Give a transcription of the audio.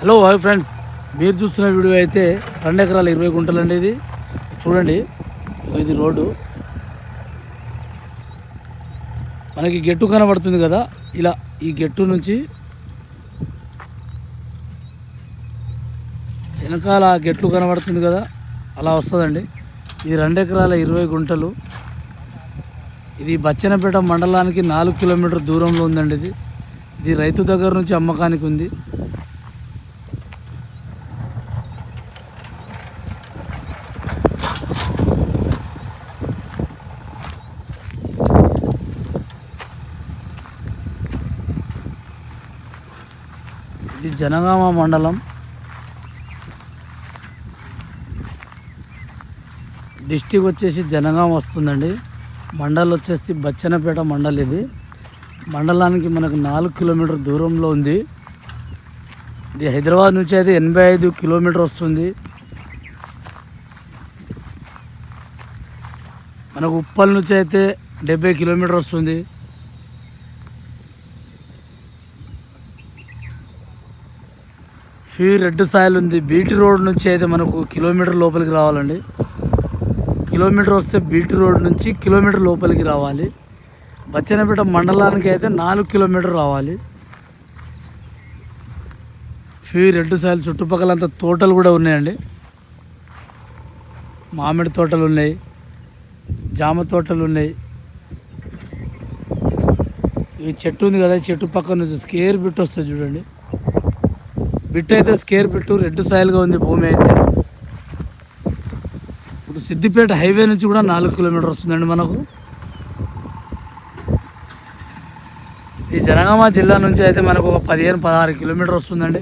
Hello hi friends. మీరు చూస్తున్న video అయితే రెండు ఎకరాల ఇరవై గుంటలు అండి ఇది. చూడండి ఇది రోడ్డు. మనకి గెట్టు కనబడుతుంది కదా ఇలా ఈ గెట్టు నుంచి వెనకాల గెట్లు కనబడుతుంది కదా అలా వస్తుందండి. ఇది రెండు ఎకరాల ఇరవై గుంటలు. ఇది బచ్చనపేట మండలానికి నాలుగు కిలోమీటర్ దూరంలో ఉందండి ఇది. ఇది రైతు దగ్గర నుంచి అమ్మకానికి ఉంది. ఇది జనగామ మండలం. డిస్టిక్ వచ్చేసి జనగామ వస్తుందండి. మండల్ వచ్చేసి బచ్చనపేట మండల్ ఇది. మండలానికి మనకు నాలుగు కిలోమీటర్ దూరంలో ఉంది. ఇది హైదరాబాద్ నుంచి అయితే ఎనభై ఐదు కిలోమీటర్ వస్తుంది. మనకు ఉప్పల్ నుంచి అయితే డెబ్బై కిలోమీటర్ వస్తుంది. ఫీ రెడ్ సాయిల్ ఉంది. బీటీ రోడ్ నుంచి అయితే మనకు కిలోమీటర్ లోపలికి రావాలండి. కిలోమీటర్ వస్తే బీటీ రోడ్ నుంచి కిలోమీటర్ లోపలికి రావాలి. బచ్చనపేట మండలానికి అయితే నాలుగు కిలోమీటర్ రావాలి. ఫీ రెడ్ సాయిల్ చుట్టుపక్కలంతా తోటలు కూడా ఉన్నాయండి. మామిడి తోటలు ఉన్నాయి. జామ తోటలు ఉన్నాయి. ఈ చెట్టు ఉంది కదా చెట్టు పక్కన నుంచి స్కేర్ బిట్ వస్తుంది చూడండి. బిట్ అయితే స్కేర్ బిట్టు రెడ్ సాయిల్గా ఉంది భూమి అయితే. ఇప్పుడు సిద్దిపేట హైవే నుంచి కూడా నాలుగు కిలోమీటర్ వస్తుందండి మనకు. ఈ జనగామ జిల్లా నుంచి అయితే మనకు ఒక పదిహేను పదహారు కిలోమీటర్ వస్తుందండి.